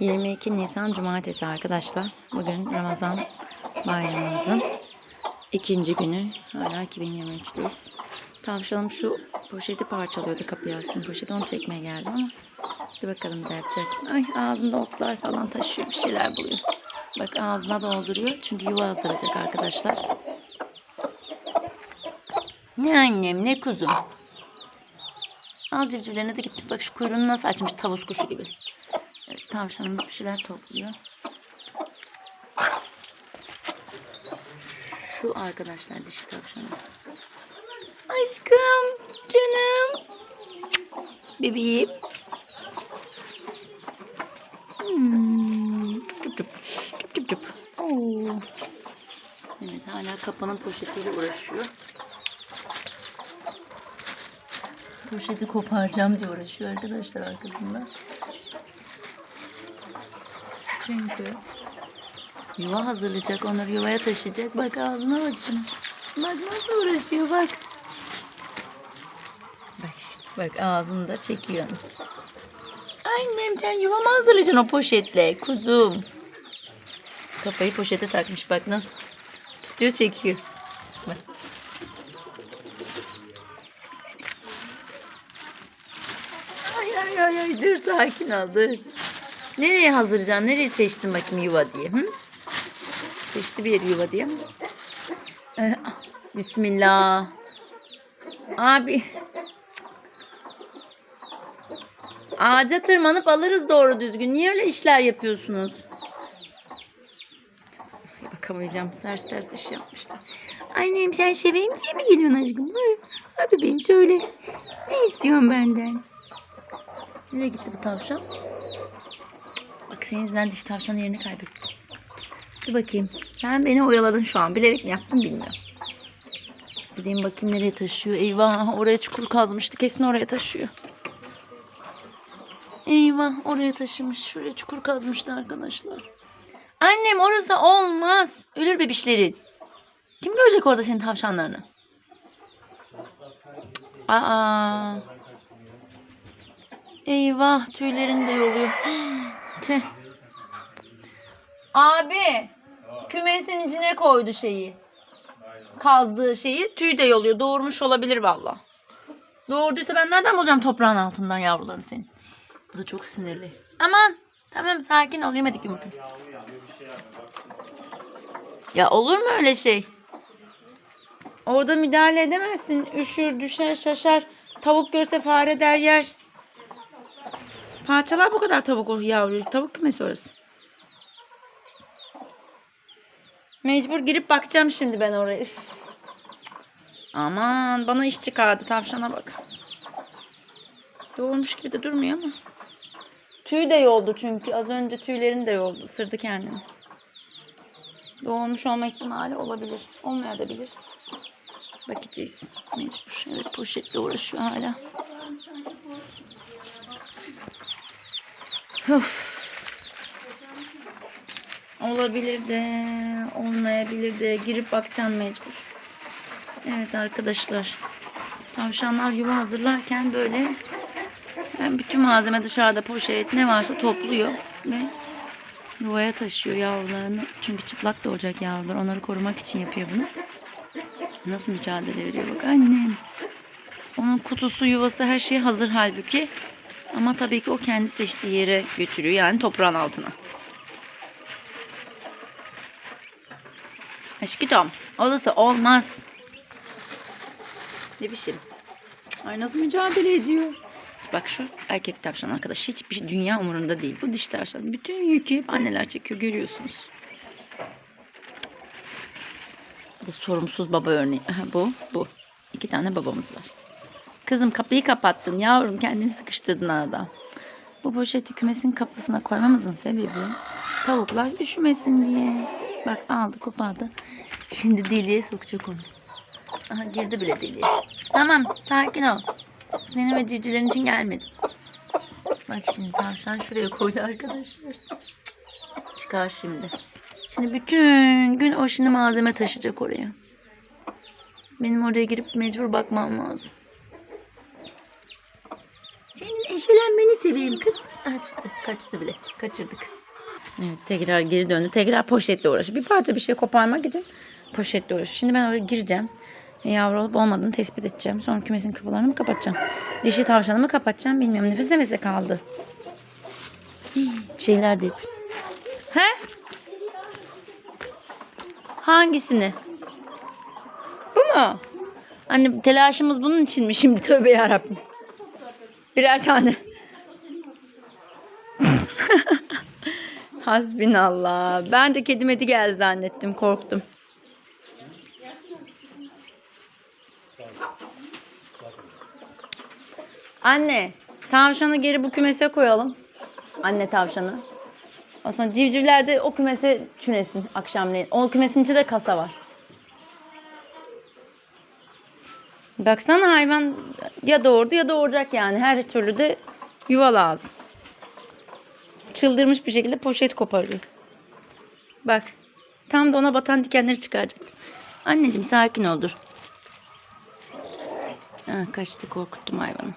22 Nisan Cumartesi arkadaşlar. Bugün Ramazan bayramımızın ikinci günü. Hala 2023'teyiz. Tavşanım şu poşeti parçalıyordu kapıyı aslında. Poşeti onu çekmeye geldim ama bir bakalım ne yapacak. Ay ağzında otlar falan taşıyor bir şeyler buluyor. Bak ağzına dolduruyor çünkü yuva hazırlayacak arkadaşlar. Ne annem ne kuzum. Al civcivlerine de gittik. Bak şu kuyruğunu nasıl açmış tavus kuşu gibi. Tavşanımız bir şeyler topluyor. Şu arkadaşlar dişi tavşanımız. Aşkım, canım. Bebeğim. Hmm. Evet hala kapının poşetiyle uğraşıyor. Poşeti koparacağım diye uğraşıyor arkadaşlar arkasında. Çünkü yuva hazırlayacak, onları yuvaya taşıyacak. Bak ağzına bak şuna. Bak nasıl uğraşıyor bak. Bak şimdi, bak ağzını da çekiyor. Annem sen yuva mı hazırlayacaksın o poşetle kuzum? Kafayı poşete takmış bak nasıl tutuyor çekiyor. Bak. Ay ay ay ay dur sakin ol dur. Nereye hazırlayacaksın? Nereyi seçtin bakayım yuva diye? Hı? Seçti bir yer yuva diye. Ee, Bismillah. Abi. Ağaca tırmanıp alırız doğru düzgün. Niye öyle işler yapıyorsunuz? Ay, Bakamayacağım. Ters ters iş yapmışlar. Annem sen seveyim diye mi geliyorsun aşkım? Ay bebeğim söyle. Ne istiyorsun benden? Nereye gitti bu tavşan? Bak senin yüzünden diş tavşanın yerini kaybetti. Dur bakayım. Sen beni oyaladın şu an. Bilerek mi yaptın bilmiyorum. Gideyim bakayım nereye taşıyor. Eyvah oraya çukur kazmıştı. Kesin oraya taşıyor. Eyvah oraya taşımış. Şuraya çukur kazmıştı arkadaşlar. Annem orası olmaz. Ölür bebişlerin. Kim görecek orada senin tavşanlarını? Aa. Eyvah tüylerini de yoluyor. Abi kümesin içine koydu şeyi. Kazdığı şeyi tüy de yoluyor. Doğurmuş olabilir valla. Doğurduysa ben nereden bulacağım toprağın altından yavrularını senin? Bu da çok sinirli. Aman tamam sakin ol yemedik yumurta. Ya olur mu öyle şey? Orada müdahale edemezsin. Üşür, düşer, şaşar. Tavuk görse fare der yer. Parçalar bu kadar tavuk o yavru. Tavuk kümesi orası. Mecbur girip bakacağım şimdi ben oraya. Üf. Aman bana iş çıkardı tavşana bak. Doğurmuş gibi de durmuyor ama. Tüy de yoldu çünkü. Az önce tüylerini de yoldu. Isırdı kendini. Doğurmuş olma ihtimali olabilir. Olmayabilir. Bakacağız. Mecbur. Evet poşetle uğraşıyor hala. Of. Olabilir de, olmayabilir de. Girip bakacağım mecbur. Evet arkadaşlar. Tavşanlar yuva hazırlarken böyle yani bütün malzeme dışarıda poşet ne varsa topluyor ve yuvaya taşıyor yavrularını. Çünkü çıplak doğacak yavrular. Onları korumak için yapıyor bunu. Nasıl mücadele veriyor bak annem. Onun kutusu, yuvası her şey hazır halbuki. Ama tabii ki o kendi seçtiği yere götürüyor. Yani toprağın altına. Aşkım olursa olmaz. Ne biçim? Ay nasıl mücadele ediyor. Bak şu erkek tavşan arkadaş hiçbir şey dünya umurunda değil. Bu dişi tavşan. Bütün yükü hep anneler çekiyor görüyorsunuz. Bu da sorumsuz baba örneği. Aha, bu, bu. İki tane babamız var. Kızım kapıyı kapattın yavrum kendini sıkıştırdın arada. Bu poşeti kümesin kapısına koymamızın sebebi tavuklar üşümesin diye. Bak aldı kopardı. Şimdi deliğe sokacak onu. Aha girdi bile deliğe. Tamam sakin ol. Senin ve civcivlerin için gelmedim. Bak şimdi tavşan şuraya koydu arkadaşlar. Çıkar şimdi. Şimdi bütün gün o şimdi malzeme taşıyacak oraya. Benim oraya girip mecbur bakmam lazım. Senin eşelenmeni seveyim kız. Aha çıktı. Kaçtı bile. Kaçırdık. Evet tekrar geri döndü. Tekrar poşetle uğraşıyor. Bir parça bir şey koparmak için poşetle uğraşıyor. Şimdi ben oraya gireceğim. Yavru olup olmadığını tespit edeceğim. Sonra kümesin kapılarını mı kapatacağım? Dişi tavşanı mı kapatacağım bilmiyorum. Nefes nefese kaldı. Hii, Şeyler de He? Hangisini? Bu mu? Anne telaşımız bunun için mi şimdi? Tövbe yarabbim. Birer tane. Hasbinallah. Ben de kedim eti geldi zannettim. Korktum. Anne, tavşanı geri bu kümese koyalım. Anne tavşanı. Ondan sonra civcivler de o kümese tünesin akşamleyin. O kümesin içinde kasa var. Baksana hayvan ya doğurdu ya doğuracak yani. Her türlü de yuva lazım. Çıldırmış bir şekilde poşet koparıyor. Bak. Tam da ona batan dikenleri çıkaracak. Anneciğim sakin ol dur. Ha, kaçtı korkuttum hayvanı.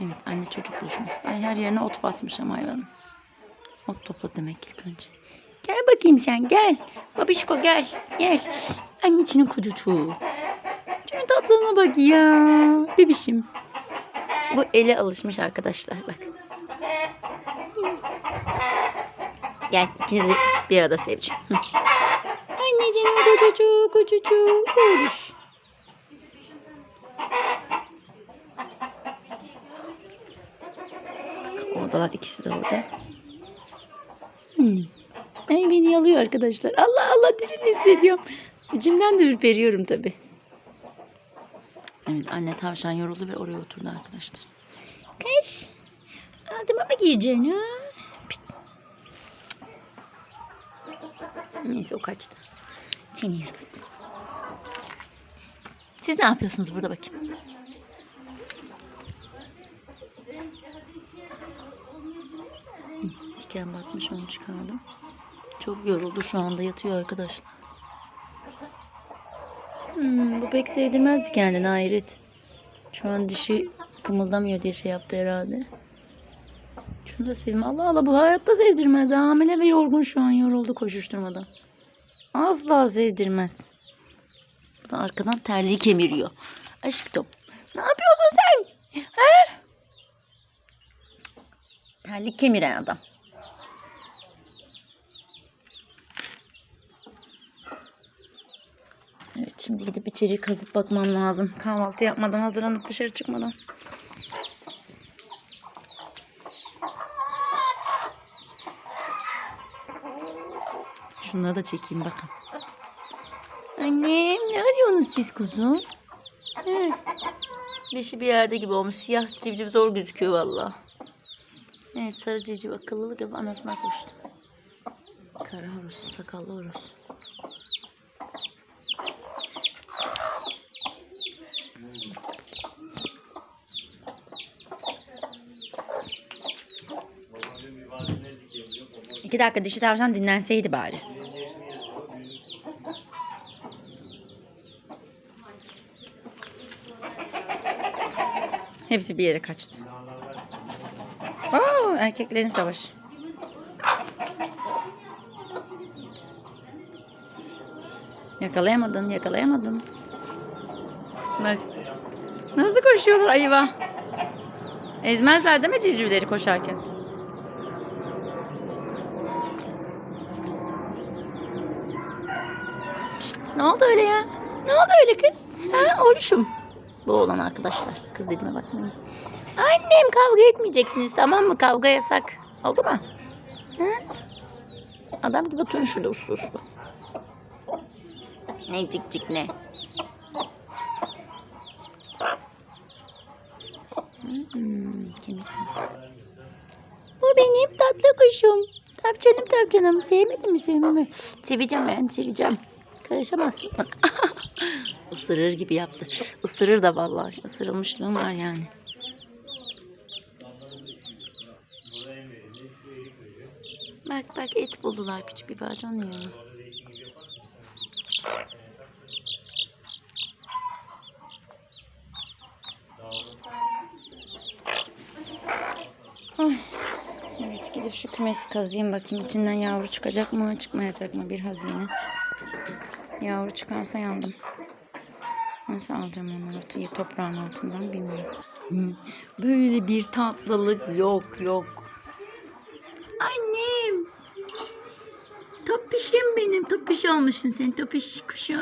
Evet anne çocuk buluşması. Ay her yerine ot batmış ama hayvanın. Ot topla demek ilk önce. Gel bakayım sen gel. Babişko gel. Gel. Anneciğinin kucucuğu. Tatlılığına bak ya. Bebişim. Bu ele alışmış arkadaşlar bak. Gel ikinizi bir arada seveceğim. Hı. Anneciğinin kucucuğu kucucuğu. Oğluş. Oradalar ikisi de orada. Hmm. Ay beni yalıyor arkadaşlar. Allah Allah dilini hissediyorum. İçimden de ürperiyorum tabi. Evet anne tavşan yoruldu ve oraya oturdu arkadaşlar. Kış. Altıma mı gireceksin ha? Neyse o kaçtı. Seni yaramaz. Siz ne yapıyorsunuz burada bakayım? Diken batmış onu çıkardım. Çok yoruldu şu anda yatıyor arkadaşlar. Hmm, bu pek sevdirmezdi kendini hayret. Şu an dişi kımıldamıyor diye şey yaptı herhalde. Şunu da sevim. Allah Allah bu hayatta sevdirmez. Hamile ve yorgun şu an yoruldu koşuşturmadan. Asla sevdirmez. Bu da arkadan terliği kemiriyor. Aşkım ne yapıyorsun sen? He? Terlik kemiren adam. Evet şimdi gidip içeri kazıp bakmam lazım. Kahvaltı yapmadan hazırlanıp dışarı çıkmadan. Şunları da çekeyim bakın. Annem ne arıyorsunuz siz kuzum? He. Beşi bir yerde gibi olmuş. Siyah civciv zor gözüküyor valla. Evet sarı civciv akıllılık yapıp anasına koştu. Kara horoz, sakallı horoz. İki dakika dişi tavşan dinlenseydi bari. Hepsi bir yere kaçtı. Oo, erkeklerin savaşı. Yakalayamadın, yakalayamadın. Bak. Nasıl koşuyorlar ayva. Ezmezler değil mi civcivleri koşarken? Ne oldu öyle ya? Ne oldu öyle kız? Ha, oğluşum. Bu oğlan arkadaşlar. Kız dediğime bakmayın. Annem kavga etmeyeceksiniz tamam mı? Kavga yasak. Oldu mu? Ha? Adam gibi oturun şurada uslu uslu. Ne cik cik ne? Hmm. Bu benim tatlı kuşum. Tavşanım tavşanım. Sevmedin mi sevmemi? Seveceğim ben seveceğim. Karışamazsın bana. Isırır gibi yaptı. Isırır da vallahi. Isırılmışlığım var yani. Bak bak et buldular küçük bir parça onu Evet gidip şu kümesi kazıyım bakayım içinden yavru çıkacak mı çıkmayacak mı bir hazine. Yavru çıkarsa yandım. Nasıl alacağım onları to- toprağın altından bilmiyorum. Hı, Böyle bir tatlılık yok yok. Annem. Topişim benim. Topiş olmuşsun sen topiş kuşum.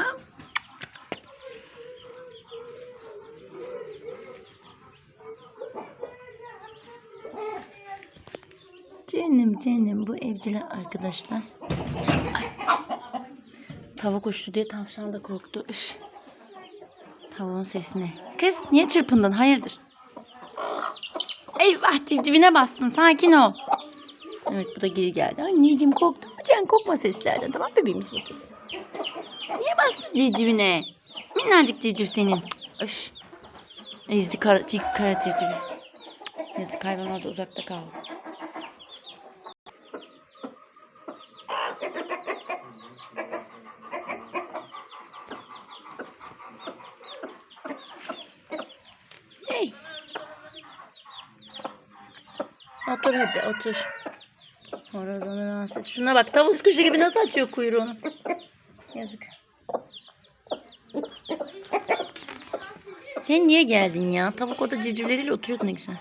Canım canım bu evciler arkadaşlar. Tavuk uçtu diye tavşan da korktu. Üf. Tavuğun sesine. Kız niye çırpındın? Hayırdır? Eyvah civcivine bastın. Sakin ol. Evet bu da geri geldi. Anneciğim korktun mu? Can korkma seslerden. Tamam bebeğimiz buradayız. Niye bastın civcivine? Minnacık civciv senin. Öf. Ezdi kara, kara civcivi. Yazık hayvanlar da uzakta kaldı. Otur hadi otur. Horoz onu rahatsız et. Şuna bak tavus kuşu gibi nasıl açıyor kuyruğunu. Yazık. Sen niye geldin ya? Tavuk orada civcivleriyle oturuyordu ne güzel.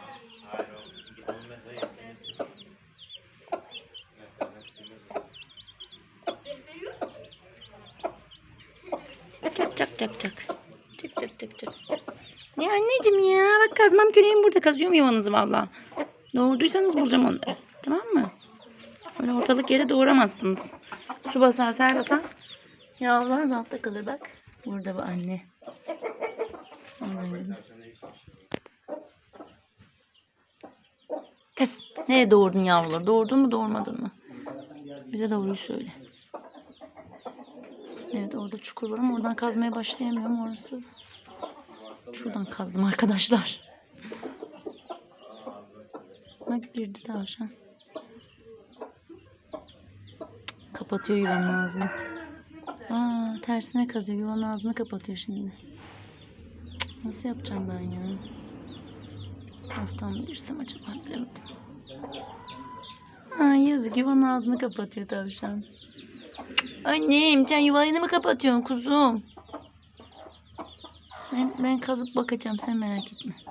Çak çak çak. Çık çık çık çık. Ne anneciğim ya? Bak kazmam küreğim burada. Kazıyorum yuvanızı valla. Doğurduysanız bulacağım onları. Tamam mı? Öyle ortalık yere doğuramazsınız. Su basar ser basar. Yavrularınız altta kalır bak. Burada bu anne. Kız nereye doğurdun yavruları? Doğurdun mu doğurmadın mı? Bize doğruyu söyle. Evet orada çukur var ama oradan kazmaya başlayamıyorum orası. Şuradan kazdım arkadaşlar. Bak girdi tavşan. Kapatıyor yuvanın ağzını. Aa, tersine kazıyor. Yuvanın ağzını kapatıyor şimdi. Nasıl yapacağım ben ya? Taraftan girsem acaba bilemedim. Aa, yazık yuvanın ağzını kapatıyor tavşan. Annem sen yuvanı mı kapatıyorsun kuzum? Ben, ben kazıp bakacağım sen merak etme.